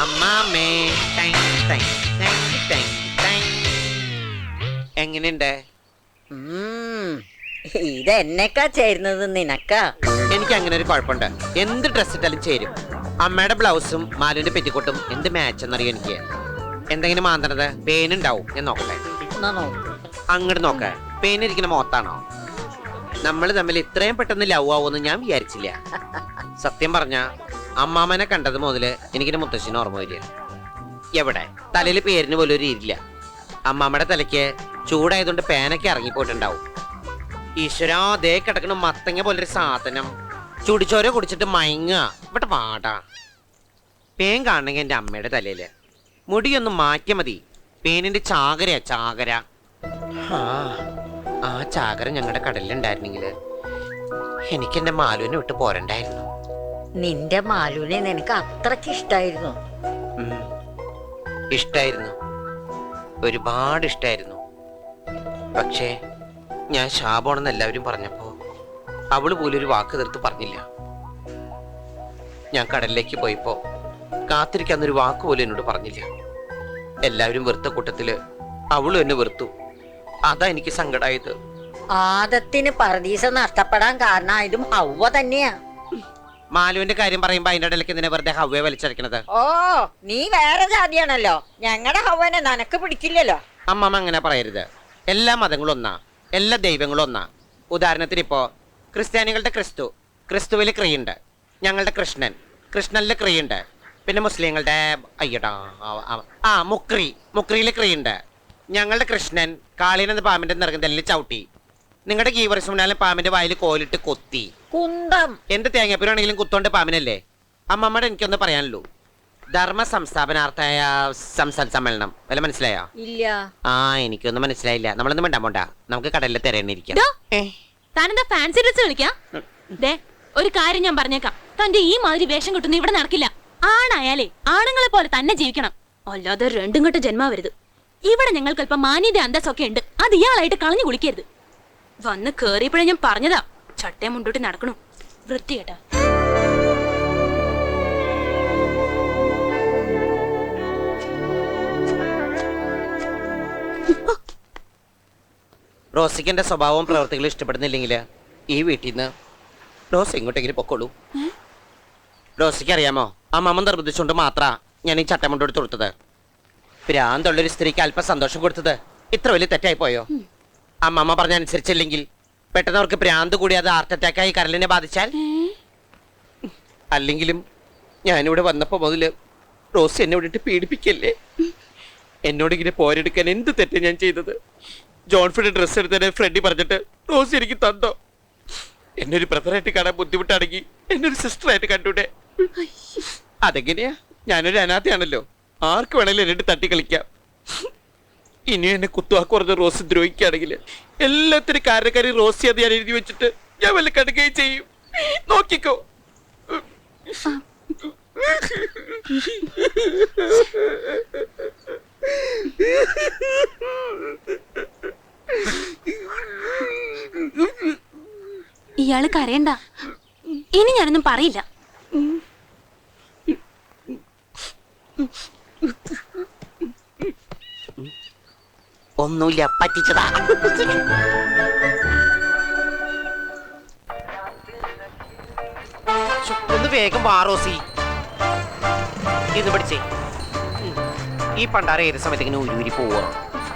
അമ്മാമേ. എങ്ങനെയുണ്ട്? ഉം. ഇത് എന്നെക്കാ ചേരുന്നത് നിനക്കാ? എനിക്ക് അങ്ങനെ ഒരു കുഴപ്പമുണ്ട്. എന്ത് ഡ്രസ് ഇട്ടാലും ചേരും. അമ്മയുടെ ബ്ലൗസും മാലിന്റെ പെറ്റിക്കോട്ടും എന്ത് മാച്ച് എന്നറിയോ എനിക്ക്? എന്തെങ്കിലും മാന്തണത്? പേനുണ്ടാവും ഞാൻ നോക്കട്ടെ. അങ്ങോട്ട് നോക്ക. പേനിരിക്കുന്ന മോത്താണോ നമ്മൾ തമ്മിൽ ഇത്രയും പെട്ടെന്ന് ലവ് ആവുമെന്ന് ഞാൻ വിചാരിച്ചില്ല. സത്യം പറഞ്ഞ അമ്മാമനെ കണ്ടത് മുതൽ എനിക്കിന്റെ മുത്തശ്ശിന് ഓർമ്മ വരിക. എവിടെ? തലയിൽ പേരിന് പോലും ഒരു ഇരില്ല അമ്മാമ്മയുടെ തലയ്ക്ക് ചൂടായതുകൊണ്ട് പേനൊക്കെ ഇറങ്ങിപ്പോയിട്ടുണ്ടാവും. ഈശ്വരാ അതേ കിടക്കണ മത്തങ്ങ പോലൊരു സാധനം. ചുടിച്ചോരോ കുടിച്ചിട്ട് മയങ്ങുക. ഇവിടെ പാടാ പേൻ കാണണമെങ്കിൽ എന്റെ അമ്മയുടെ തലയിൽ. മുടിയൊന്ന് മാറ്റിയാൽ മതി. പേനിന്റെ ചാകരയാ ചാകര. ആ, ചാകര ഞങ്ങളുടെ കടലിലുണ്ടായിരുന്നെങ്കിൽ എനിക്ക് മാലുവിനെ വിട്ട് പോരണ്ടായിരുന്നു. നിന്റെ മാലുവിനെ നിനക്ക് അത്രയ്ക്ക് ഇഷ്ടായിരുന്നു. ഇഷ്ടായിരുന്നു. ഒരുപാട് ഇഷ്ടായിരുന്നു. പക്ഷേ ഞാൻ ശാപമാണെന്ന് എല്ലാവരും പറഞ്ഞപ്പോ അവൾ പോലും ഒരു വാക്ക് തീർത്ത് പറഞ്ഞില്ല. ഞാൻ കടലിലേക്ക് പോയപ്പോ കാത്തിരിക്കാന്നൊരു വാക്ക് പോലും എന്നോട് പറഞ്ഞില്ല. എല്ലാവരും വെറുത്ത കൂട്ടത്തിൽ അവളും എന്നെ വെറുത്തു. അതാ എനിക്ക് സങ്കടായത്. ആദത്തിന് പറദീസ നഷ്ടപ്പെടാൻ കാരണമായതും ഹൗവ തന്നെയാ. മാലുവിന്റെ കാര്യം പറയുമ്പോ അതിന്റെ ഇടയിലേക്ക് എന്തിനാ വെറുതെ ഹവ്വയെ വലിച്ചടക്കണത് ഓ നീ വേറെ ജാതിയാണല്ലോ. ഞങ്ങളുടെ ഹവനെ നനക്ക് പിടിക്കില്ലല്ലോ. അമ്മമ്മ അങ്ങനെ പറയരുത്. എല്ലാ മതങ്ങളും ഒന്നാ. എല്ലാ ദൈവങ്ങളും ഒന്നാ. ഉദാഹരണത്തിന് ഇപ്പോ ക്രിസ്ത്യാനികളുടെ ക്രിസ്തു. ക്രിസ്തുവിൽ ക്രിയുണ്ട്. ഞങ്ങളുടെ കൃഷ്ണൻ. കൃഷ്ണനിൽ ക്രിയുണ്ട്. പിന്നെ മുസ്ലിങ്ങളുടെ അയ്യടാ ആ മുക്രി. മുക്രിയിൽ ക്രിയുണ്ട്. ഞങ്ങളുടെ കൃഷ്ണൻ കാളീനെന്ന പാമ്പിന്റെ നിറകുന്നതിൽ ചവിട്ടി. നിങ്ങളുടെ ഗീവർസുമനാലും പാമ്പിന്റെ വായിൽ കോലിട്ട് കൊത്തി. കുന്തം. എന്റെ തേങ്ങാപ്പൂരാണെങ്കിലും കുത്തോണ്ട് പാമ്പിനല്ലേ? അമ്മമ്മയുടെ എനിക്കൊന്ന് പറയാനുള്ളൂ. ധർമ്മ സംസ്ഥാപനാർത്ഥായ സംസ്ഥാന സമ്മേളനം. വല്ല മനസ്സിലായോ? ഇല്ല. ആ എനിക്കൊന്നും മനസ്സിലായില്ല. നമ്മളൊന്നും വേണ്ട പോണ്ട. നമുക്ക് കടലിൽ തിരയണിരിക്കാം താനെന്താ ഫാൻസി ഡ്രസ് കളിക്കാ? ദേ ഒരു കാര്യം ഞാൻ പറഞ്ഞേക്കാം. തന്റെ ഈ മാതിരി വേഷം കിട്ടുന്ന ഇവിടെ നടക്കില്ല. ആണായാലേ ആണുങ്ങളെ പോലെ തന്നെ ജീവിക്കണം. അല്ലാതെ രണ്ടും കെട്ട ജന്മാവരുത്. ഇവിടെ ഞങ്ങൾക്ക് അല്പം മാന്യത അന്തസ്സൊക്കെ ഉണ്ട്. അത് ഇയാളായിട്ട് കളഞ്ഞു കുളിക്കരുത്. വന്ന് കേറിയപ്പോഴേ ഞാൻ പറഞ്ഞതാ. ചട്ടയം മുണ്ടോട്ട് നടക്കണു. വൃത്തികേട്ടാ റോസിക്ക് എന്റെ സ്വഭാവവും പ്രവർത്തികളും ഇഷ്ടപ്പെടുന്നില്ലെങ്കിൽ ഈ വീട്ടിൽ നിന്ന് റോസ് എങ്ങോട്ടെങ്കിലും പൊക്കോളൂ. റോസിക്ക് അറിയാമോ അമ്മമ്മ നിർബന്ധിച്ചുകൊണ്ട് മാത്രാ ഞാൻ ഈ ചട്ടമുണ്ട് എടുത്ത് കൊടുത്തത് ഭ്രാന്തുള്ളൊരു സ്ത്രീക്ക് അല്പം സന്തോഷം കൊടുത്തത് ഇത്ര വലിയ തെറ്റായി പോയോ? അമ്മമ്മ പറഞ്ഞ അനുസരിച്ചില്ലെങ്കിൽ പെട്ടെന്ന് അവർക്ക് പ്രാന്ത് കൂടി അത് ഹാർട്ട് അറ്റാക്കായി കരലിനെ ബാധിച്ചാൽ? അല്ലെങ്കിലും ഞാനിവിടെ വന്നപ്പോ മുതൽ റോസ് എന്നെ വിടിട്ട് പീഡിപ്പിക്കല്ലേ? എന്നോട് ഇങ്ങനെ പോരെടുക്കാൻ എന്ത് തെറ്റ് ഞാൻ ചെയ്തത്? ജോൺഫിയുടെ ഡ്രസ്സ് എടുത്തതിനെ ഫ്രണ്ടി പറഞ്ഞിട്ട് റോസ് എനിക്ക് തന്നോ? എന്നൊരു ഒരു ബ്രദറായിട്ട് കാണാൻ ബുദ്ധിമുട്ടാണെങ്കിൽ എന്നെ ഒരു സിസ്റ്ററായിട്ട് കണ്ടൂടെ അതെങ്ങനെയാ? ഞാനൊരു അനാഥയാണല്ലോ. ആർക്ക് വേണേലും എന്നിട്ട് തട്ടി കളിക്കാം. ഇനി എന്നെ കുത്തുവാക്കുറഞ്ഞ റോസ് ദ്രോഹിക്കുകയാണെങ്കിൽ. എല്ലാത്തിനും കാരണക്കാരി റോസി അത് ഞാൻ എഴുതി വെച്ചിട്ട് ഞാൻ വല്ല കടുകയും ചെയ്യും. നോക്കിക്കോ. ഇയാൾ കരയണ്ട. ഇനി ഞാനൊന്നും പറയില്ല. ഒന്നുമില്ല പറ്റിച്ചതാ. ഒന്ന് വേഗം വാറോസി ഇത് പിടിച്ചേ ഈ പണ്ടാര ഏത് സമയത്ത് ഇങ്ങനെ ഉരുവിരി പോവുക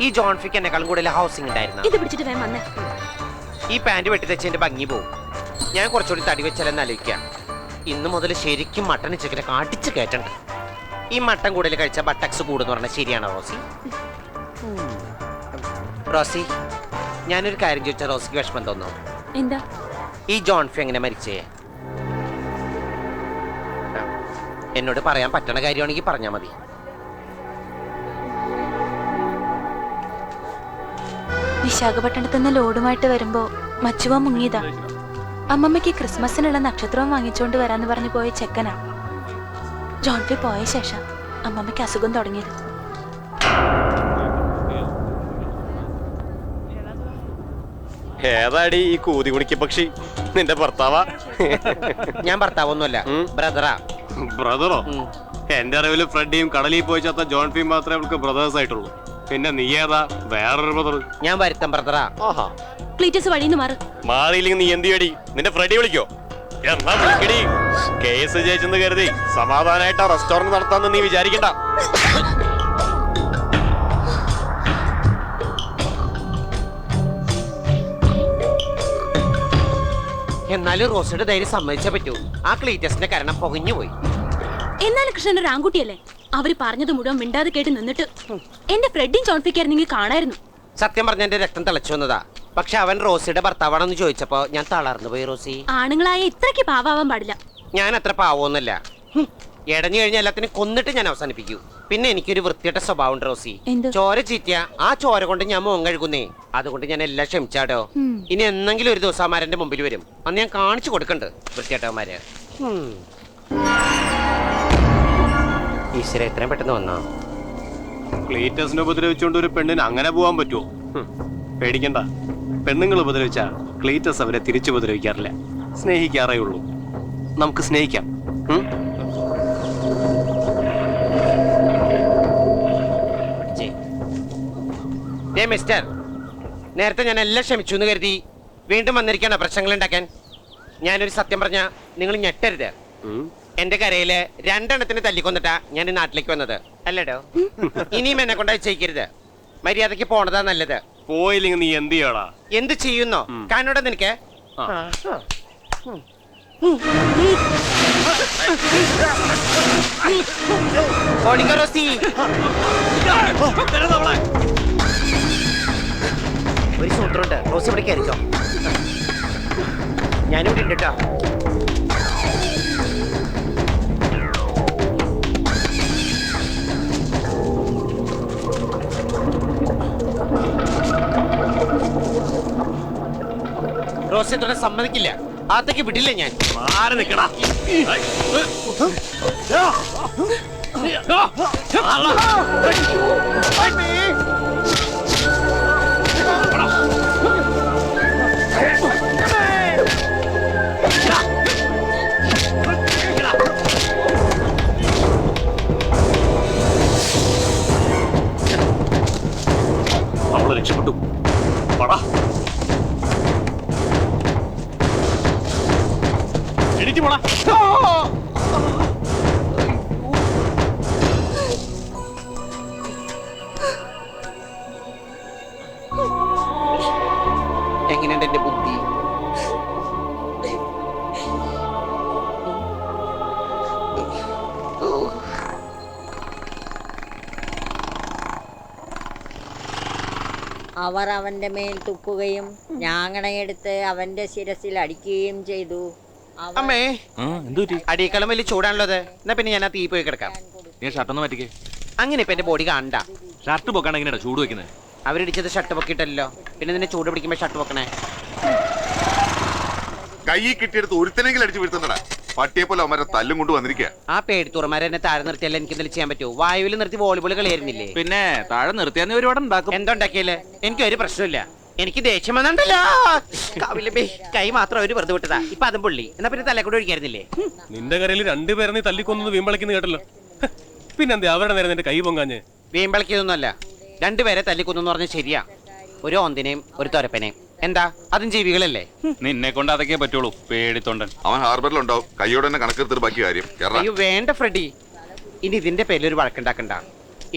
ഈ ജോൺ ഫിക്ക് എന്നെക്കാളും കൂടുതൽ ഹൗസിംഗ് ഉണ്ടായിരുന്നു? ഇത് പിടിച്ചിട്ട് വേണം വന്നേ. ഈ പാന്റ് വെട്ടി തെച്ചതിന്റെ ഭംഗി പോവും. ഞാൻ കുറച്ചുകൂടി തടി വെച്ചാലെന്ന് ആലോചിക്കാം. ഇന്ന് മുതൽ ശരിക്കും മട്ടൻ ചിക്കനെ കാട്ടിച്ച് കയറ്റണ്ട. ഈ മട്ടൻ കൂടുതൽ കഴിച്ച ബട്ടക്സ് കൂടുന്ന് പറഞ്ഞാൽ ശരിയാണോ റോസി. റോസി ഞാനൊരു കാര്യം ചോദിച്ചാൽ റോസിക്ക് വിഷമം തോന്നുന്നു എന്താ? ഈ ജോൺഫി എങ്ങനെ മരിച്ചേ? എന്നോട് പറയാൻ പറ്റണ കാര്യമാണെങ്കിൽ പറഞ്ഞാൽ മതി. വിശാഖപട്ടണത്ത് നിന്ന് ലോഡുമായിട്ട് വരുമ്പോ മച്ചുവ മുങ്ങിയതാ. അമ്മമ്മയ്ക്ക് ക്രിസ്മസിനുള്ള നക്ഷത്രവും വാങ്ങിച്ചുകൊണ്ട് വരാന്ന് പറഞ്ഞു പോയ ചെക്കനാ. ജോൺഫി പോയ ശേഷം അമ്മമ്മയ്ക്ക് അസുഖം തുടങ്ങിയത്. ഏതാടി ഈ കൂതി കുടിക്ക പക്ഷി? നിന്റെ ഭർത്താവാ? ഞാൻ ഭർത്താവൊന്നുമല്ല. ഉം. ബ്രദറാ. ബ്രദറോ? എന്റെ അറിവിൽ ഫ്രെഡിയും കടലിൽ പോയി ചത്ത ജോൺ ഫീം മാത്രമേ അവൾക്ക് ബ്രദേഴ്സ് ആയിട്ടുള്ളൂ. പിന്നെ നീ ഏതാ? വേറൊരു ബ്രദർ ഞാൻ വരുത്തം ബ്രദറാ. ആഹാ. ക്ലീറ്റസ് വഴിന്ന് മാറ്. മാറിയില്ലെങ്കിൽ നീ എന്ത് ചെയ്യടി? നിന്റെ ഫ്രെഡി വിളിക്കോ? എന്നാ വിളിക്കടി? കേസ് ജയിച്ചെന്ന് കരുതി സമാധാനമായിട്ട് ആ റെസ്റ്റോറന്റ് നടത്താന്ന് നീ വിചാരിക്കണ്ട. എന്നാലും റോസയുടെ ധൈര്യം സമ്മതിച്ചേ പറ്റൂ. ആ ക്ലീറ്റസിന്റെ കാരണം പൊകഞ്ഞു പോയി. എന്നാലും കൃഷ്ണൻ ഒരു ആൺകുട്ടിയല്ലേ? അവർ പറഞ്ഞത് മുഴുവൻ മിണ്ടാതെ കേട്ട് നിന്നിട്ട് എന്റെ ഫ്രെഡിൻ ചോൺഫിക്കായിരുന്നെങ്കിൽ കാണായിരുന്നു. സത്യം പറഞ്ഞ എന്റെ രക്തം തിളച്ചു വന്നതാ. പക്ഷെ അവൻ റോസിയുടെ ഭർത്താവാണെന്ന് ചോദിച്ചപ്പോ ഞാൻ തളർന്നു പോയി റോസി. ആണുങ്ങളായ ഇത്രയ്ക്ക് പാവാവാൻ പാടില്ല. ഞാൻ അത്ര പാവമൊന്നുമല്ല ഹും. എടഞ്ഞു കഴിഞ്ഞ എല്ലാത്തിനും കൊന്നിട്ട് ഞാൻ അവസാനിപ്പിക്കൂ. പിന്നെ എനിക്കൊരു വൃത്തിയുടെ സ്വഭാവം ഉണ്ട് റോസി ചോര ചീറ്റിയ. ആ ചോര കൊണ്ട് ഞാൻ മോൻ കഴുകുന്നേ. അതുകൊണ്ട് ഞാൻ എല്ലാം ക്ഷമിച്ചാടോ. ഇനി എന്നെങ്കിലും ഒരു ദിവസം അമാരന്റെ മുമ്പിൽ വരും. അന്ന് ഞാൻ കാണിച്ചു കൊടുക്കണ്ട് വൃത്തിയേട്ടവന്മാര്. ഈശ്വര എത്രയും പെട്ടെന്ന് വന്നോ? ക്ലീറ്റസിനെ ഉപദ്രവിച്ചുകൊണ്ട് ഒരു പെണ്ണിന് അങ്ങനെ പോവാൻ പറ്റുമോ. പേടിക്കണ്ട. പെണ്ണുങ്ങൾ ഉപദ്രവിച്ചാ ക്ലീറ്റസ് അവരെ തിരിച്ചു ഉപദ്രവിക്കാറില്ല. സ്നേഹിക്കാറേ ഉള്ളൂ. നമുക്ക് സ്നേഹിക്കാം. മിസ്റ്റർ നേരത്തെ ഞാൻ എല്ലാം ക്ഷമിച്ചു എന്ന് കരുതി വീണ്ടും വന്നിരിക്കണ പ്രശ്നങ്ങൾ ഉണ്ടാക്കാൻ. ഞാനൊരു സത്യം പറഞ്ഞ നിങ്ങൾ ഞെട്ടരുത്. എന്റെ കരയിൽ രണ്ടെണ്ണത്തിന് തല്ലിക്കൊന്നിട്ടാ ഞാൻ ഈ നാട്ടിലേക്ക് വന്നത്. അല്ലടോ? ഇനിയും എന്നെ കൊണ്ട് ചെയ്യിക്കരുത്. മര്യാദയ്ക്ക് പോണതാ നല്ലത്. പോയില്ലെങ്കിൽ നീ എന്ത് ചെയ്യടാ? എന്ത് ചെയ്യുന്നോ? കാനോടെ നിനക്ക്. ആ. ഒരു സൂത്രമുണ്ട്. റോസി ഇവിടെ കയറിക്കോ. ഞാനിവിടെ ഉണ്ട് കേട്ടോ. റോസി തുടരെ സമ്മതിക്കില്ല. അകത്തേക്ക് വിടില്ല ഞാൻ. മാറി നിക്കടാ അവളെ രക്ഷപ്പെട്ടു. എന്റെ ബുദ്ധി. അവർ അവന്റെ മേൽ തുപ്പുകയും ഞാങ്ങണയെടുത്ത് അവന്റെ ശിരസിൽ അടിക്കുകയും ചെയ്തു. അമ്മേ. അടിക്കളം അടിയേക്കാളും വലിയ ചൂടാണല്ലോ അത് എന്നാ പിന്നെ ഞാൻ ആ തീ പോയി കിടക്കാം. നീ ഷർട്ട് ഒന്ന് മാറ്റിക്കേ. അങ്ങനെ ഇപ്പൊ എന്റെ ബോഡി കാണണ്ട ഷർട്ട് പൊക്കാണ് എങ്ങനെയാ ചൂട് വെക്കുന്നത് അവരിടിച്ചത് ഷർട്ട് പൊക്കിയിട്ടല്ലോ. പിന്നെ നിന്നെ ചൂട് പിടിക്കുമ്പോ ഷർട്ട് പൊക്കണേ. കൈ കിട്ടിയെടുത്ത് ഒരുത്തനെങ്കിലും അടിച്ചു വീഴ്ത്തണ്ടടാ പട്ടിയെ പോലെ അവന്മാരെ തല്ലും കൊണ്ട് വന്നിരിക്കുക ആ പേടിത്തുറമാരെ എന്നെ താഴെ നിർത്തിയല്ല എനിക്ക് എന്തെങ്കിലും ചെയ്യാൻ പറ്റുമോ വായുവിൽ നിർത്തി വോളിബോൾ കളിയായിരുന്നില്ലേ? പിന്നെ താഴെ നിർത്തിയാന്ന് ഒരുപാട് ഉണ്ടാക്കും. എന്തുണ്ടാക്കിയല്ലേ? എനിക്ക് ഒരു പ്രശ്നമില്ല. എനിക്ക് ദേഷ്യം വന്നിട്ടല്ലോ കാവിലെ കൈ മാത്രം ഒരു വെറുതെ വിട്ടതാ. ഇപ്പൊ അതും പുള്ളി. എന്നാ പിന്നെ തലക്കൂടെ ഒഴിക്കായിരുന്നില്ലേ? നിന്റെ കരയിൽ രണ്ടുപേരെ നീ തല്ലിക്കൊന്നു വീമ്പളിക്കുന്നു കേട്ടല്ലോ. പിന്നെന്താ അവരുടെ നേരെ നിന്റെ കൈ പൊങ്ങാഞ്ഞ്? വീമ്പളക്കിയതൊന്നുമല്ല രണ്ടുപേരെ തല്ലിക്കൊന്നു പറഞ്ഞ ശരിയാ. ഒരു ഓന്തിനെയും ഒരു തൊരപ്പനെയും. എന്താ? അതും ജീവികളല്ലേ? നിന്നെ കൊണ്ട് അതൊക്കെ പറ്റുള്ളൂ. പേടിത്തൊണ്ടൻ. അവൻ ഹാർബറിലുണ്ടാവും. കയ്യോടെ തന്നെ കണക്കെടുത്തിട്ട് ബാക്കി കാര്യം. അയ്യോ വേണ്ട ഫ്രെഡി. ഇനി ഇതിന്റെ പേരിൽ ഒരു വഴക്കുണ്ടാക്കണ്ട.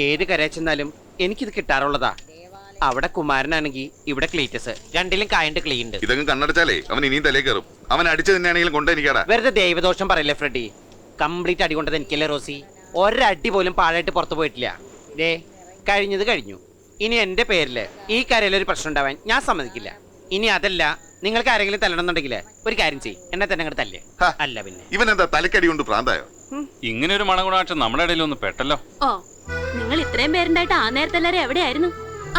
ഏത് കരയച്ചെന്നാലും എനിക്കിത് കിട്ടാറുള്ളതാ. അവിടെ കുമാരനാണെങ്കിൽ ഇവിടെ ക്ലീറ്റസ്. രണ്ടിലും കായണ്ട് ക്ലീൻ ഉണ്ട് ഇതങ്ങ് കണ്ണടച്ചാലേ അവൻ ഇനിയും തലേ കയറും. അവൻ അടിച്ചു തന്നെയാണെങ്കിലും കൊണ്ടെനിക്കാടാ വെറുതെ ദൈവദോഷം പറയല്ലേ ഫ്രെഡി? കംപ്ലീറ്റ് അടി കൊണ്ടത് എനിക്കല്ലേ റോസി? ഒരടി പോലും പാഴായിട്ട് പുറത്തു പോയിട്ടില്ല. ദേ കഴിഞ്ഞത് കഴിഞ്ഞു. ഇനി എന്റെ പേരിൽ ഈ കരയിലൊരു പ്രശ്നം ഉണ്ടാവാൻ ഞാൻ സമ്മതിക്കില്ല. ഇനി അതല്ല നിങ്ങൾക്ക് ആരെങ്കിലും തല്ലണമെന്നുണ്ടെങ്കിൽ ഒരു കാര്യം ചെയ്യും. എന്നെ തന്നെ അങ്ങോട്ട് തല്ലേ. അല്ല പിന്നെ. ഇവൻ എന്താ തലക്കടി കൊണ്ട് പ്രാന്തായോ? ഇങ്ങനെ ഒരു മണഗുണാക്ഷം നമ്മുടെ ഇടയിൽ ഒന്ന് പെട്ടല്ലോ. ഓ നിങ്ങൾ ഇത്രയും പേരുണ്ടായിട്ട് ആ നേരത്തെ എല്ലാരും എവിടെയായിരുന്നു?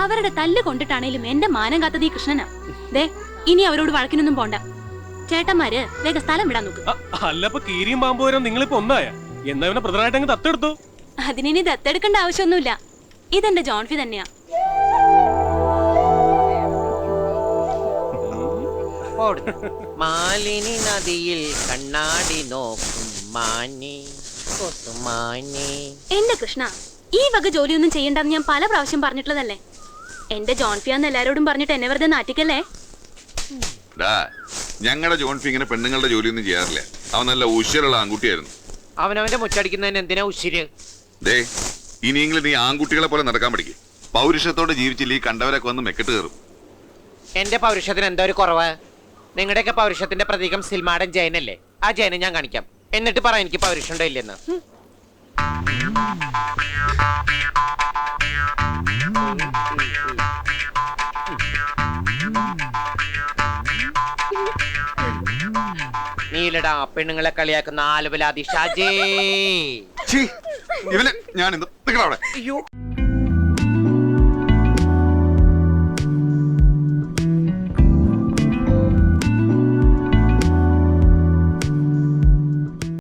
അവരുടെ തല്ല് കൊണ്ടിട്ടാണേലും എന്റെ മാനം കാത്തത് ഈ കൃഷ്ണനാ. ദേ ഇനി അവരോട് വഴക്കിനൊന്നും പോണ്ട. ചേട്ടന്മാര് വേഗം സ്ഥലം വിടാൻ നോക്ക്. അല്ലപ്പോ കീരിയും പാമ്പ് വരാൻ നിങ്ങളിപ്പോ ഒന്നായ? എന്നാ ഇവനെ പ്രധാനമായിട്ട് അങ്ങ് തത്തെടുത്തു അതിനി ദത്തെടുക്കേണ്ട ആവശ്യമൊന്നുമില്ല. ഇതെന്റെ ജോൺഫി തന്നെയാ. ഓടുന്നു. മാലിനി നദിയിൽ കണ്ണാടി നോക്കും മാനി എന്റെ കൃഷ്ണ ഈ വക ജോലിയൊന്നും ചെയ്യണ്ടെന്ന് ഞാൻ പല പ്രാവശ്യം പറഞ്ഞിട്ടുള്ളതല്ലേ? എന്റെ ജോൺഫിയാന്ന് എല്ലാരോടും പറഞ്ഞിട്ട് എന്നെ വെറുതെ നാട്ടിക്കല്ലേ ഞങ്ങളുടെ ജോൺഫി ഇങ്ങനെ പെണ്ണുങ്ങളുടെ ജോലിയൊന്നും ചെയ്യാറില്ല. അവൻ നല്ല ഉശിരുള്ള ആൺകുട്ടിയായിരുന്നു. അവനവന്റെ മുച്ചടിക്കുന്നതിന് എന്തിനാ ഉശിര്? ദേ ഇനിയെങ്കിലും നീ ആൺകുട്ടികളെ പോലെ നടക്കാൻ പഠിക്കും. പൗരുഷത്തോടെ ജീവിച്ചില്ല ഈ കണ്ടവരൊക്കെ വന്ന് മെക്കെട്ട് കയറും. എന്റെ പൗരുഷത്തിന് എന്താ ഒരു കുറവ്. നിങ്ങളുടെയൊക്കെ പൗരുഷത്തിന്റെ പ്രതീകം സിൽമാടൻ ജയനല്ലേ? ആ ജയനെ ഞാൻ കാണിക്കാം. എന്നിട്ട് പറ എനിക്ക് പൗരുഷമുണ്ടോ ഇല്ലെന്ന്. നീലടാ പെണ്ണുങ്ങളെ കളിയാക്കുന്ന ആലുവലാതി ഷാജേ. ഇവന് ഞാൻ അയ്യോ.